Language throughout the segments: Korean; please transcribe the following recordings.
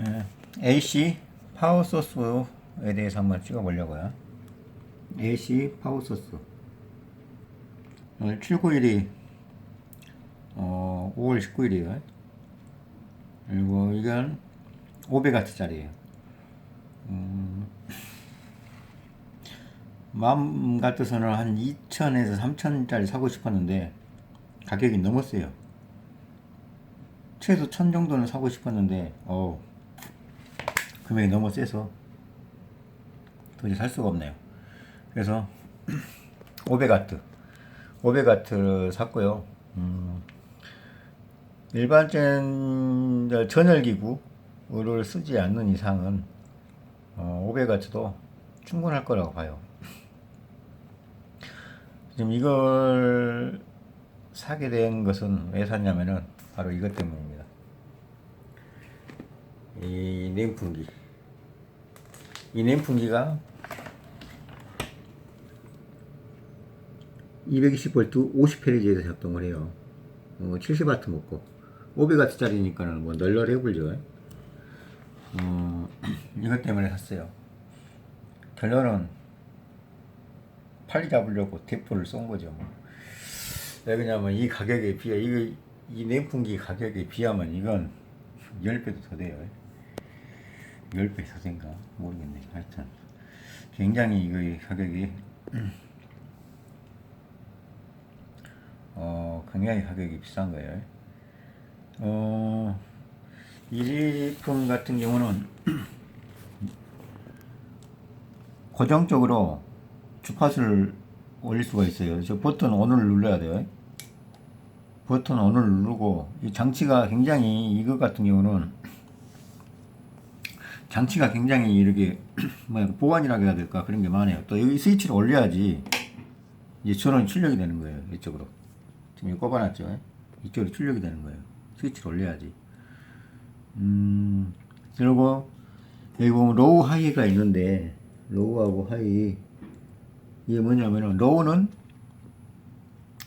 예, AC 파워 소스에 대해서 한번 찍어 보려고요. AC 파워 소스. 오늘 791이 어, 5월 19일이에요. 그리고 이건 500W짜리예요. 음, 마음 같아서는 한 2,000에서 3,000짜리 사고 싶었는데 가격이 세요. 최소 1,000 정도는 사고 싶었는데 어 금액이 너무 세서 도저히 살 수가 없네요. 그래서 500와트 500와트 샀고요. 음, 일반적인 저 전열기구를 쓰지 않는 이상은 어, 500와트도 충분할 거라고 봐요. 지금 이걸 사게 된 것은 왜 샀냐면은 바로 이것 때문입니다. 이 냉풍기. 이 냉풍기가 220V 50페이지에서 작동을 해요. 어, 70W 먹고 500W짜리니까는 뭐 널널해 보죠. 어, 이것 때문에 샀어요. 결론은 팔리 잡으려고 대포를 쏜 거죠. 뭐. 왜 그러냐면 이 가격에 비해 이거 이 냉풍기 가격에 비하면 이건 10배도 더 돼요. 10배 더 된가 모르겠네. 하여튼 굉장히 이거 가격이 어 굉장히 가격이 비싼 거예요. 어, 이 제품 같은 경우는 고정적으로 주파수를 올릴 수가 있어요. 저 버튼 ON을 눌러야 돼요. 버튼 ON을 누르고 이 장치가 굉장히 이거 같은 경우는 장치가 굉장히 이렇게 뭐야 보안이라고 해야 될까 그런 게 많아요. 또 여기 스위치를 올려야지 이제 전원이 출력이 되는 거예요. 이쪽으로 지금 이거 꼽아놨죠. 이쪽으로 출력이 되는 거예요. 스위치를 올려야지. 음 그리고 여기 보면 로우 하이가 있는데 로우하고 하이 이게 뭐냐면은 로우는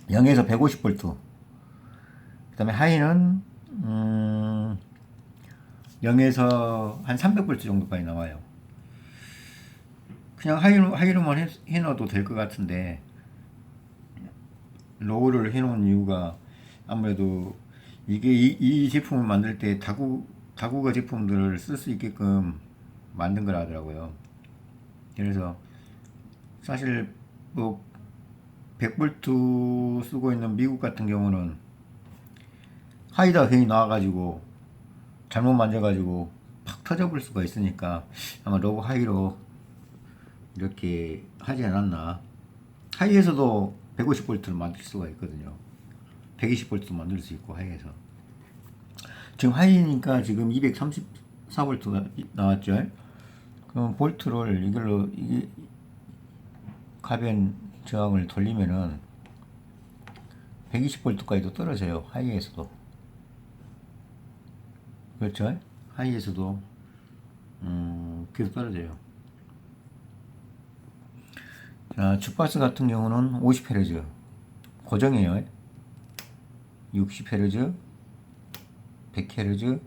0에서 150V 그 다음에 하이는 음 0에서 한 300V 정도까지 나와요 그냥 하이로, 하이로만 해, 해놔도 될 것 같은데 로우를 해놓은 이유가 아무래도 이게 이, 이 제품을 만들 때 다구 다국어 제품들을 쓸 수 있게끔 만든 거라 하더라고요. 그래서 사실 뭐 100볼트 쓰고 있는 미국 같은 경우는 하이다 괜히 나와가지고 잘못 만져가지고 팍 터져볼 수가 있으니까 아마 로고 하이로 이렇게 하지 않았나. 하이에서도 150볼트를 만들 수가 있거든요. 120볼트도 만들 수 있고 하이에서. 지금 하이니까 지금 234볼트가 나왔죠. 그럼 볼트를 이걸로 이게 가변 저항을 돌리면은 120볼트까지도 떨어져요. 하이에서도. 그렇죠? 하이에서도 음, 계속 떨어져요. 자, 주파수 같은 경우는 50Hz 고정이에요. 60Hz, 100Hz,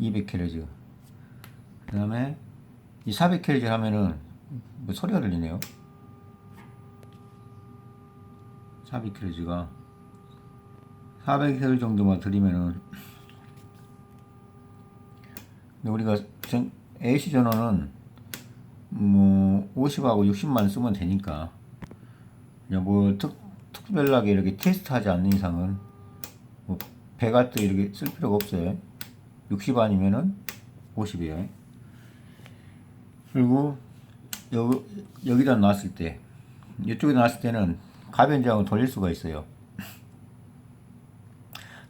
200Hz. 그 다음에 이 400Hz 하면은 뭐 소리가 들리네요. 400Hz가 400Hz 정도만 들리면은 근데 우리가 전 AC 전원은 뭐 50하고 60만 쓰면 되니까 그냥 뭐 특, 특별하게 이렇게 테스트하지 않는 이상은 뭐 100W 이렇게 쓸 필요가 없어요. 60 아니면은 50이에요. 그리고 여, 여기다 놨을 때 이쪽에 놨을 때는 가변장을 돌릴 수가 있어요.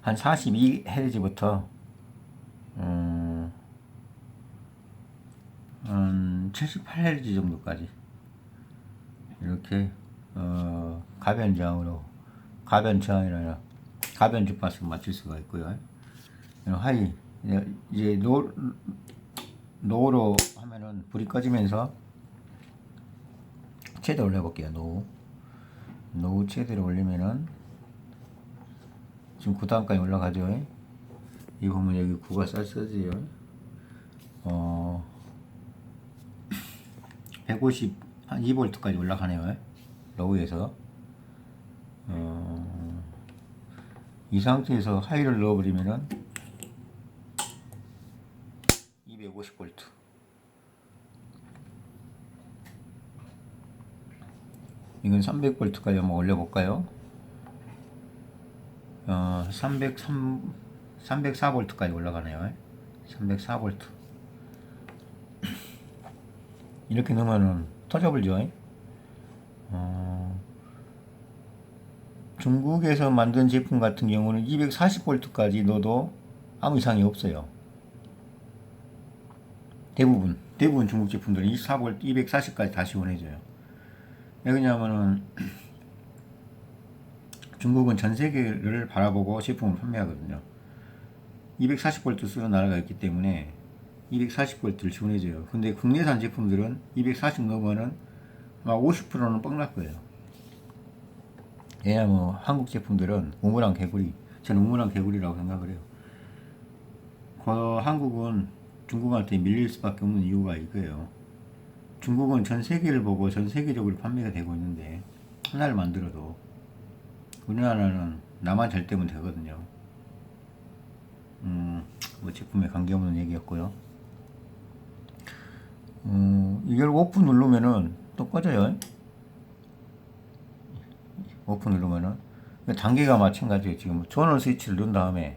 한 42Hz부터 음, 한 78Hz 정도까지 이렇게 어, 가변장으로 가변 저항이나 가변 주파수 맞출 수가 있고요. 하이 이제 노 노로 하면은 불이 꺼지면서 최대 올려볼게요. 노 노 최대를 올리면은 지금 9단까지 올라가죠. 이 보면 여기 9가 쌀 써지요. 어, 150, 한 2볼트까지 올라가네요. 로우에서. 어, 이 상태에서 하이를 넣어버리면은 250볼트. 이건 300볼트까지 한번 올려볼까요? 어, 303, 304볼트까지 올라가네요. 304볼트. 이렇게 넣으면은 터져버리죠. 어, 중국에서 만든 제품 같은 경우는 240볼트까지 넣어도 아무 이상이 없어요. 대부분, 대부분 중국 제품들은 24볼트, 240까지 다 지원해줘요. 왜 그러냐면은 중국은 전 세계를 바라보고 제품을 판매하거든요. 240볼트 쓰는 나라가 있기 때문에 240볼트를 지원해줘요. 근데 국내산 제품들은 240 넘으면은 막 50%는 뻥날 거예요. 왜냐면 한국 제품들은 우물안 개구리, 저는 우물안 개구리라고 생각을 해요. 그 한국은 중국한테 밀릴 수밖에 없는 이유가 이거예요. 중국은 전 세계를 보고 전 세계적으로 판매가 되고 있는데 하나를 만들어도 우리나라는 나만 잘 되면 되거든요. 음, 뭐 제품에 관계없는 얘기였고요. 음, 이걸 오프 누르면은 또 꺼져요. 오프 누르면은 단계가 마찬가지예요. 지금 전원 스위치를 넣은 다음에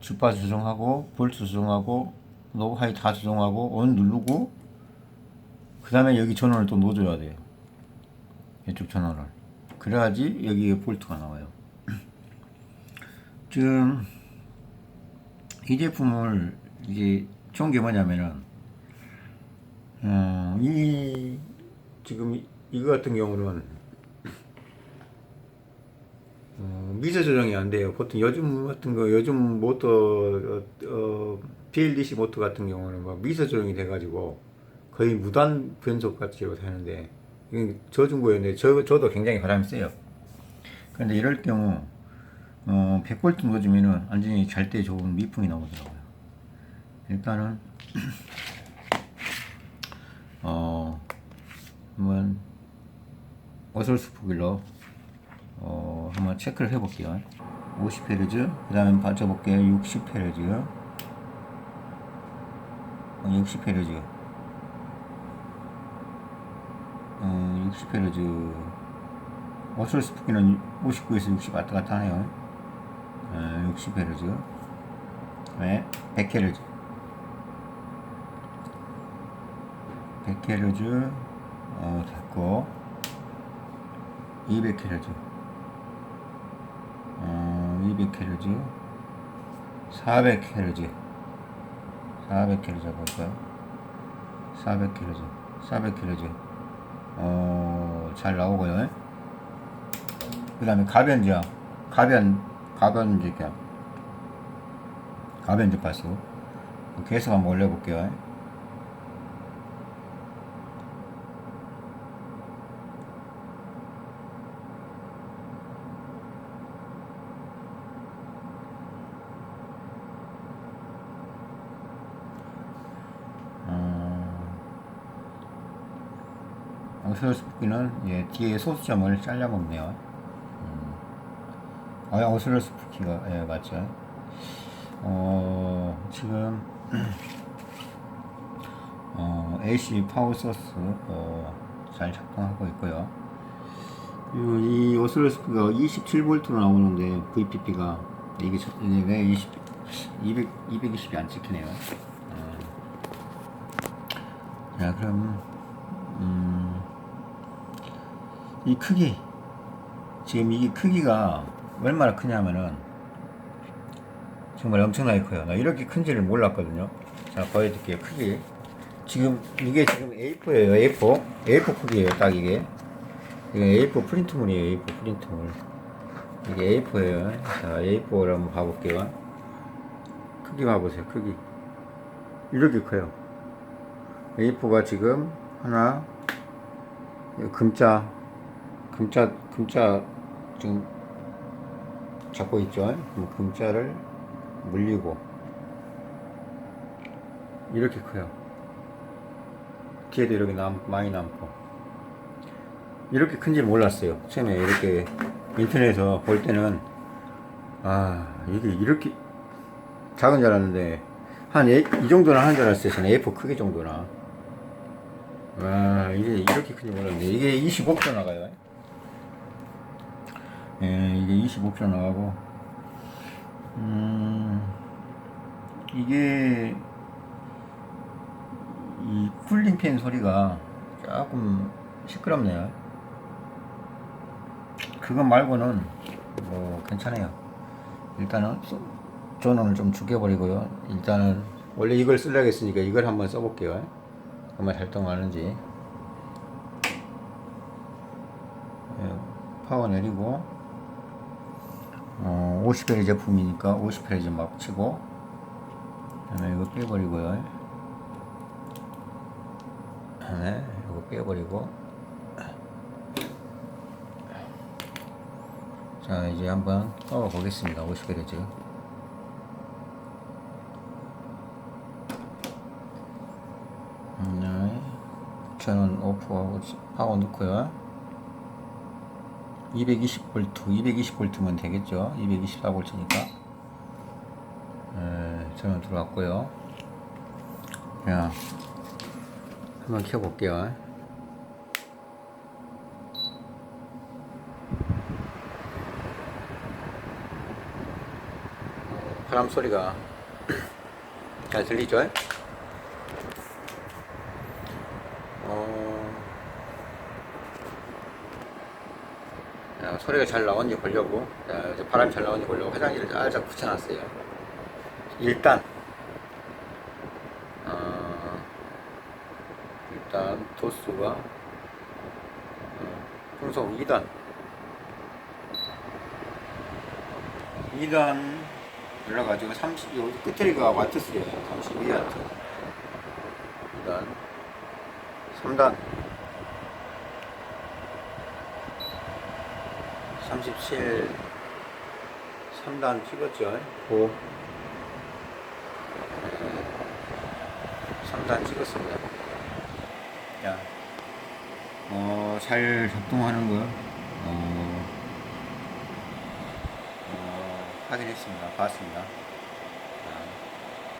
주파 조정하고 볼트 조정하고 노브 하이 다 조정하고 온 누르고 그 다음에 여기 전원을 또 넣어줘야 돼요. 이쪽 전원을. 그래야지 여기에 볼트가 나와요. 지금 이 제품을 이게 좋은 게 뭐냐면은 어, 이 지금 이- 이거 같은 경우는 어, 미세 조정이 안 돼요. 보통 요즘 같은 거 요즘 모터 어, 어, BLDC 모터 같은 경우는 막 미세 조정이 돼가지고 거의 무단 변속 같이 하는데 저중고였는데 저 저도 굉장히 바람이 세요. 그런데 이럴 경우 어, 100볼트 넣어주면은 완전히 잘 때 좋은 미풍이 나오더라고요. 일단은 어 한번 어설수프길로 어 한번 체크를 해볼게요. 50Hz 그 다음에 받쳐볼게요. 60Hz 60Hz 어, 60Hz 어설수프기는 59에서 60 왔다 갔다 하네요. 어, 60Hz 네, 100Hz 100Hz 어, 됐고. 200Hz 어, 200Hz 400Hz 400Hz 볼까요? 400Hz 400Hz 어, 잘 나오고요. 그 다음에 가변죠 가변 가변 이렇게 가변 주파수. 계속 한번 올려볼게요 어스러스프기는 예, 뒤에 소수점을 잘라먹네요. 음. 아, 어스러스프기가 예, 맞죠. 어, 지금 어, AC 파워 소스 어, 잘 작동하고 있고요. 이 오슬로스프가 27V로 나오는데 VPP가 이게 왜 20, 200, 220이 안 찍히네요. 어. 자 그럼 음, 이 크기 지금 이 크기가 얼마나 크냐면은 정말 엄청나게 커요. 나 이렇게 큰지를 몰랐거든요. 자 보여드릴게요. 크기 지금 이게 지금 A4예요. A4 A4 크기예요. 딱 이게 이게 A4 프린트물이에요. A4 프린트물 이게 A4예요. 자 A4를 한번 봐볼게요. 크기 봐보세요. 크기 이렇게 커요. A4가 지금 하나 금자 금자 금자 지금 잡고 있죠. 금자를 물리고 이렇게 커요. 뒤에도 이렇게 남, 많이 남고. 이렇게 큰지 몰랐어요. 처음에 이렇게 인터넷에서 볼 때는, 아, 이게 이렇게 작은 줄 알았는데, 한, 이 정도는 하는 줄 알았어요. 저는 A4 크기 정도나. 와, 이게 이렇게 큰지 몰랐는데, 이게 25kg 나가요. 예, 이게 25kg 나가고, 음, 이게, 이 쿨링팬 소리가 조금 시끄럽네요. 그거 말고는 뭐 괜찮아요. 일단은 소- 전원을 좀 죽여버리고요. 일단은 원래 이걸 쓰려고 했으니까 이걸 한번 써볼게요. 정말 활동하는지. 예, 파워 내리고 어, 50Hz 제품이니까 50Hz 막 치고 그다음에 이거 빼버리고요. 네, 이거 빼버리고. 자 이제 한번 떠봐 보겠습니다. 50Hz 네, 저는 오프하고 파워 넣고요 220V 220V면 되겠죠 224V니까 네, 저는 들어왔고요 자 한번 켜볼게요. 바람 소리가 잘 들리죠? 소리가 잘 나오는지 보려고, 바람이 잘 나오는지 보려고 화장지를 살짝 붙여놨어요. 일단, 어, 일단 도수가 어, 풍속 2단. 2단 올라가지고 30 여기 끝자리가 와트스예요. 32와트. 2단. 3단 37 3단 찍었죠. 5 3단 찍었습니다. 야, 어, 잘 작동하는 거, 어, 어, 확인했습니다. 봤습니다.